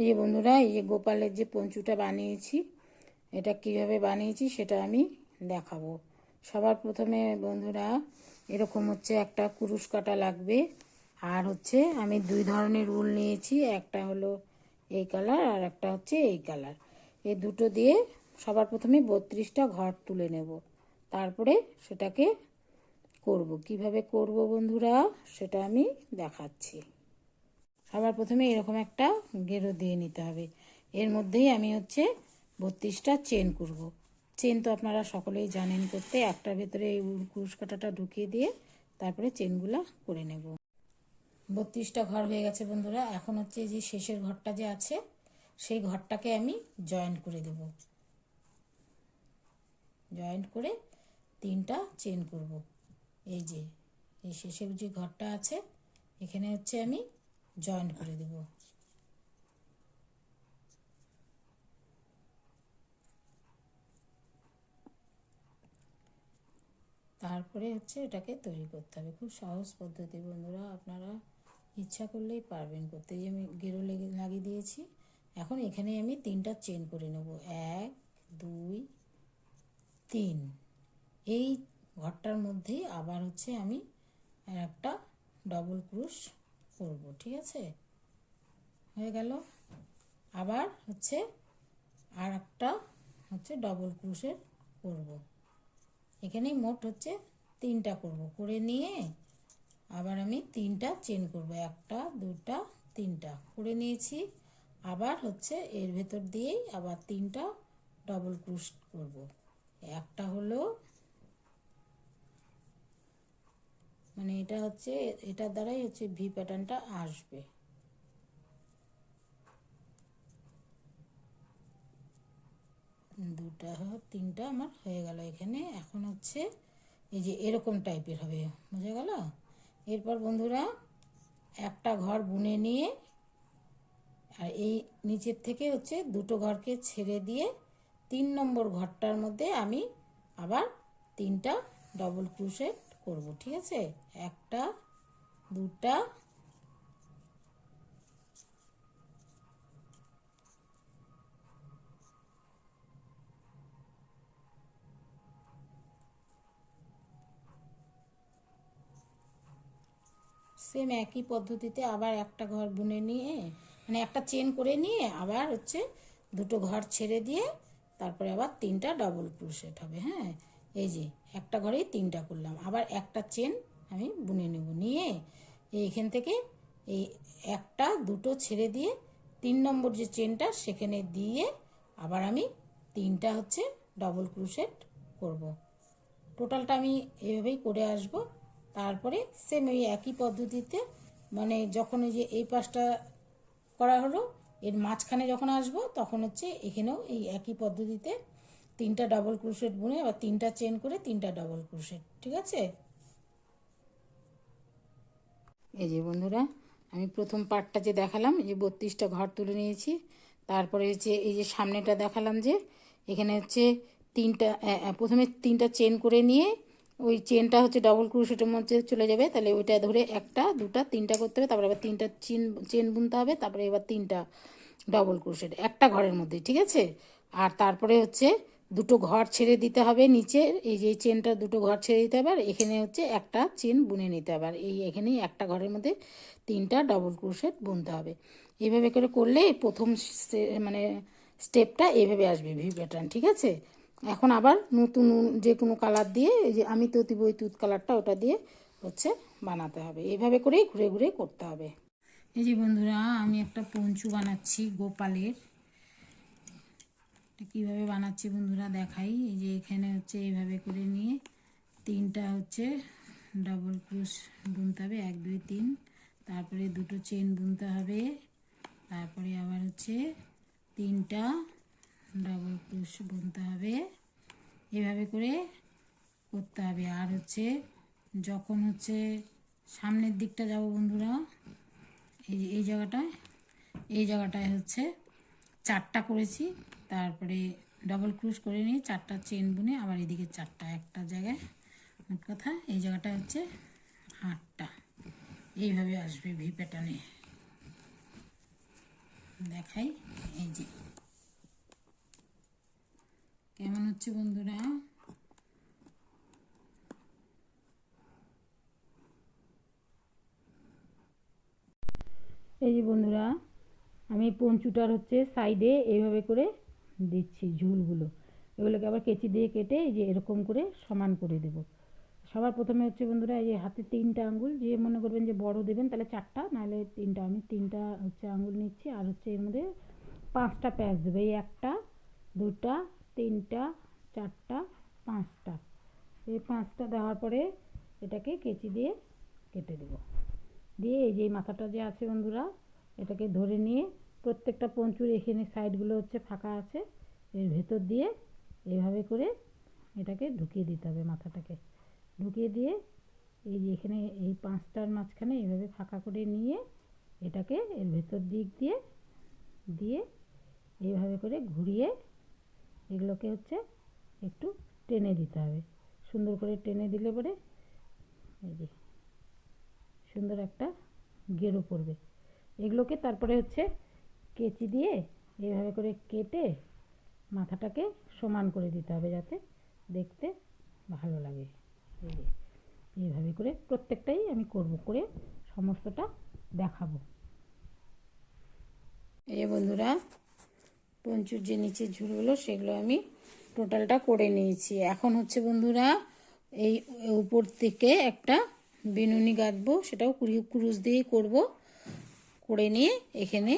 এই যে বন্ধুরা, এই যে গোপালের যে পঞ্চুটা বানিয়েছি, এটা কীভাবে বানিয়েছি সেটা আমি দেখাবো। সবার প্রথমে বন্ধুরা, এরকম হচ্ছে একটা কুরুশ কাটা লাগবে। আর হচ্ছে আমি দুই ধরনের উল নিয়েছি, একটা হলো এই কালার আর একটা হচ্ছে এই কালার। এই দুটো দিয়ে সবার প্রথমে বত্রিশটা ঘর তুলে নেব। তারপরে সেটাকে করব। কীভাবে করব বন্ধুরা, সেটা আমি দেখাচ্ছি। সবার প্রথমে এরকম একটা গেরো দিয়ে নিতে হবে। এর মধ্যেই আমি হচ্ছে বত্রিশটা চেন করব চেন তো আপনারা সকলেই জানেন করতে। একটার ভেতরে এই কুরুশ কাটাটা ঢুকিয়ে দিয়ে তারপরে চেনগুলা করে নেব। বত্রিশটা ঘর হয়ে গেছে বন্ধুরা। এখন হচ্ছে যে শেষের ঘরটা যে আছে, সেই ঘরটাকে আমি জয়েন্ট করে দেব। জয়েন্ট করে তিনটা চেন করব। এই যে, এই শেষের যে ঘরটা আছে, এখানে হচ্ছে আমি জয়েন্ট করে দেব। তারপরে হচ্ছে এটাকে তৈরি করতে হবে। খুব সহজ পদ্ধতি বন্ধুরা, আপনারা ইচ্ছা করলেই পারবেন করতে। যে আমি গেরো লেগে লাগিয়ে দিয়েছি, এখন এখানে আমি তিনটা চেন করে নেব। এক, দুই, তিন। এই ঘরটার মধ্যেই আবার হচ্ছে আমি একটা ডবল ক্রুশ করব, ঠিক আছে? হয়ে গেল। আবার হচ্ছে আর একটা হচ্ছে ডবল ক্রুশের করব। এখানেই মোট হচ্ছে তিনটা করব। করে নিয়ে আবার আমি তিনটা চেন করব। একটা দুটা তিনটা করে নিয়েছি। আবার হচ্ছে এর ভেতর দিয়েই আবার তিনটা ডবল ক্রুশ করব। একটা হলো মানে এটা হচ্ছে, এটার দ্বারাই হচ্ছে ভি প্যাটার্নটা আসবে। দুটা তিনটা আমার হয়ে গেল এখানে। এখন হচ্ছে এই যে এরকম টাইপের হবে, বোঝা গেল? এরপর বন্ধুরা, একটা ঘর বুনে নিয়ে, আর এই নিচের থেকে হচ্ছে দুটো ঘরকে ছেড়ে দিয়ে তিন নম্বর ঘরটার মধ্যে আমি আবার তিনটা ডবল ক্রুশেট করব, ঠিক আছে? একটা, দুটা সেম একই পদ্ধতিতে আবার একটা ঘর বুনে নিয়ে মানে একটা চেন করে নিয়ে আবার হচ্ছে দুটো ঘর ছেড়ে দিয়ে তারপরে আবার তিনটা ডবল ক্রুশেট হবে হ্যাঁ? এই যে, একটা ঘরেই তিনটা করলাম। আবার একটা চেন আমি বুনে নেব। নিয়ে এইখান থেকে এই একটা, দুটো ছেড়ে দিয়ে তিন নম্বর যে চেনটা সেখানে দিয়ে আবার আমি তিনটা হচ্ছে ডবল ক্রুশেট করব। টোটালটা আমি এভাবেই করে আসব। তারপরে সেম ওই একই পদ্ধতিতে মানে যখন ওই যে এই পাশটা করা হলো, এর মাঝখানে যখন আসব, তখন হচ্ছে এখানেও এই একই পদ্ধতিতে তিনটা ডাবল ক্রুশেট বুনে আবার তিনটা চেন করে তিনটা ডাবল ক্রুশেট ঠিক আছে? এই যে বন্ধুরা, আমি প্রথম পার্টটা যে দেখালাম, এই যে বত্রিশটা ঘর তুলে নিয়েছি। তারপরে হচ্ছে এই যে সামনেটা দেখালাম যে, এখানে হচ্ছে তিনটা প্রথমে তিনটা চেন করে নিয়ে ওই চেনটা হচ্ছে ডবল ক্রুশেটের মধ্যে চলে যাবে। তাহলে ওইটা ধরে একটা, দুটা, তিনটা করতে হবে, তারপরে আবার তিনটা চেন চেন বুনতে হবে, তারপরে এবার তিনটা ডবল ক্রুশেট একটা ঘরের মধ্যে, ঠিক আছে? আর তারপরে হচ্ছে দুটো ঘর ছেড়ে দিতে হবে নিচে, এই যে চেনটা দুটো ঘর ছেড়ে দিতে হবে, আর এখানে হচ্ছে একটা চেন বুনে নিতে হবে, আর এই এখানেই একটা ঘরের মধ্যে তিনটা ডবল ক্রোশেট বুনতে হবে। এইভাবে করে করলে প্রথম মানে স্টেপটা এইভাবে আসবে ভি প্যাটার্ন ঠিক আছে? এখন আবার নতুন যে কোনো কালার দিয়ে, এই যে আমি তো বই তুত কালারটা ওটা দিয়ে হচ্ছে বানাতে হবে। এইভাবে করেই ঘুরে ঘুরে করতে হবে। এই যে বন্ধুরা, আমি একটা পঞ্চু বানাচ্ছি গোপালের। কীভাবে বানাচ্ছি বন্ধুরা দেখাই। এই যে এখানে হচ্ছে এইভাবে করে নিয়ে তিনটা হচ্ছে ডবল ক্রুশ বুনতে হবে, এক, দুই, তিন। তারপরে দুটো চেন বুনতে হবে। তারপরে আবার হচ্ছে তিনটা ডবল ক্রুশ বুনতে হবে। এভাবে করে করতে হবে। আর হচ্ছে যখন হচ্ছে সামনের দিকটা যাব বন্ধুরা, এই এই জায়গাটায় এই জায়গাটায় হচ্ছে চারটা করেছি। তারপরে ডবল ক্রুশ করে নিয়ে চারটা চেন বুনে আবার এদিকে চারটা, একটা জায়গায়। মোট কথা, এই জায়গাটা হচ্ছে আটটা এইভাবে আসবে ভি প্যাটার্নে দেখাই, এই যে। কেমন হচ্ছে বন্ধুরা? এই যে বন্ধুরা, আমি পঞ্চুটার হচ্ছে সাইডে এইভাবে করে দিচ্ছি ঝুলগুলো। এগুলোকে আবার কেচি দিয়ে কেটে এই যে এরকম করে সমান করে দেব। সবার প্রথমে হচ্ছে বন্ধুরা এই যে হাতে তিনটা আঙ্গুল যে মনে করবেন যে বড় দেবেন তাহলে চারটা, নাহলে তিনটা। আমি তিনটা হচ্ছে আঙ্গুল নিচ্ছি আর হচ্ছে এর মধ্যে পাঁচটা প্যাঁচ দেবো। এই একটা, দুটা, তিনটা, চারটা, পাঁচটা। এই পাঁচটা দেওয়ার পরে এটাকে কেচি দিয়ে কেটে দেবো। দিয়ে এই যে মাথাটা যে আছে বন্ধুরা, এটাকে ধরে নিয়ে প্রত্যেকটা পঞ্চুর এখানে সাইডগুলো হচ্ছে ফাঁকা আছে। এর ভেতর দিয়ে এইভাবে করে এটাকে ঢুকিয়ে দিতে হবে মাথাটাকে। ঢুকিয়ে দিয়ে এই যে এখানে এই পাঁচটার মাঝখানে এইভাবে ফাঁকা করে নিয়ে এটাকে এর ভেতর দিক দিয়ে দিয়ে এইভাবে করে ঘুরিয়ে এগুলোকে হচ্ছে একটু টেনে দিতে হবে। সুন্দর করে টেনে দিলে পরে এই যে সুন্দর একটা গেরো পড়বে। এগুলোকে তারপরে হচ্ছে কেচি দিয়ে এইভাবে করে কেটে মাথাটাকে সমান করে দিতে হবে যাতে দেখতে ভালো লাগে। এইভাবে করে প্রত্যেকটাই আমি করব, করে সমস্তটা দেখাবো। এই বন্ধুরা, পঞ্চুর যে নিচের ঝুলগুলো সেগুলো আমি টোটালটা করে নিয়েছি। এখন হচ্ছে বন্ধুরা, এই উপর থেকে একটা বিনুনি গাঁথবো, সেটাও কুরুশ দিয়েই করব। করে নিয়ে এখানে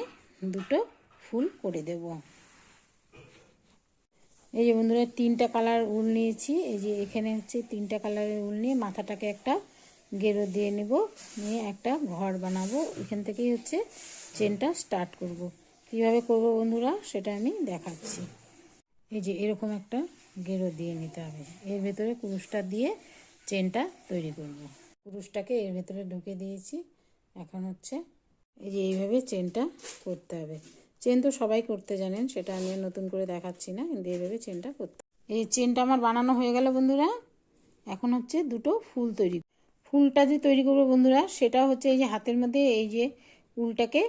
দুটো ফুল করে দেব। এই যে বন্ধুরা, তিনটা কালার উল নিয়েছি। এই যে এখানে হচ্ছে তিনটা কালারের উল নিয়ে মাথাটাকে একটা গেরো দিয়ে নেব, নিয়ে একটা ঘর বানাবো। এখান থেকেই হচ্ছে চেনটা স্টার্ট করব। কীভাবে করব বন্ধুরা, সেটা আমি দেখাচ্ছি। এই যে এরকম একটা গেরো দিয়ে নিতে হবে। এর ভেতরে কুরুশটা দিয়ে চেনটা তৈরি করব। কুরুশটাকে এর ভেতরে ঢুকে দিয়েছি। এখন হচ্ছে এই যে এইভাবে চেনটা করতে হবে। চেন তো সবাই করতে জানেন, সেটা আমি নতুন করে দেখাচ্ছি না, কিন্তু এইভাবে চেনটা করতে এই চেনটা আমার বানানো হয়ে গেল বন্ধুরা, এখন হচ্ছে দুটো ফুল তৈরি। ফুলটা যে তৈরি করব বন্ধুরা, সেটা হচ্ছে এই যে হাতের মধ্যে এই যে উলটাকে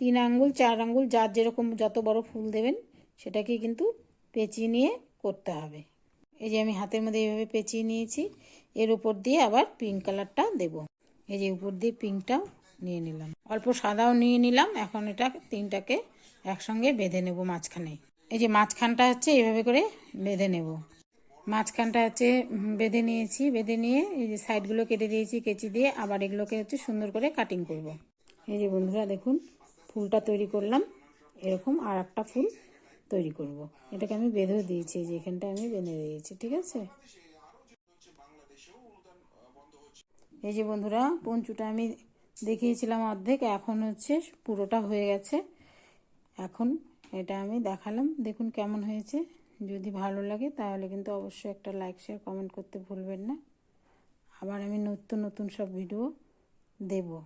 তিন আঙ্গুল, চার আঙ্গুল, যার যেরকম যত বড় ফুল দেবেন সেটাকে কিন্তু পেঁচিয়ে নিয়ে করতে হবে। এই যে আমি হাতের মধ্যে এইভাবে পেঁচিয়ে নিয়েছি, এর উপর দিয়ে আবার পিঙ্ক কালারটা দেব। এই যে উপর দিয়ে পিঙ্কটাও নিয়ে নিলাম। অল্প সাদাও নিয়ে নিলাম। এখন এটা তিনটাকে একসঙ্গে বেঁধে নেব মাঝখানে এই যে মাঝখানটা হচ্ছে এইভাবে করে বেঁধে নেব। মাঝখানটা হচ্ছে বেঁধে নিয়েছি, বেঁধে নিয়ে এই যে সাইডগুলো কেটে দিয়েছি, কেচি দিয়ে আবার এগুলোকে হচ্ছে সুন্দর করে কাটিং করব। এই যে বন্ধুরা দেখুন, ফুলটা তৈরি করলাম। এরকম আর একটা ফুল তৈরি করব। এটাকে আমি বেঁধেও দিয়েছি যে এখানটা আমি বেঁধে দিয়েছি, ঠিক আছে? এই যে বন্ধুরা, পঞ্চুটা আমি দেখিয়েছিলাম অর্ধেক, এখন হচ্ছে পুরোটা হয়ে গেছে। এখন এটা আমি দেখালাম, দেখুন কেমন হয়েছে। যদি ভালো লাগে তাহলে কিন্তু অবশ্যই একটা লাইক শেয়ার কমেন্ট করতে ভুলবেন না। আবার আমি নতুন নতুন সব ভিডিও দেবো।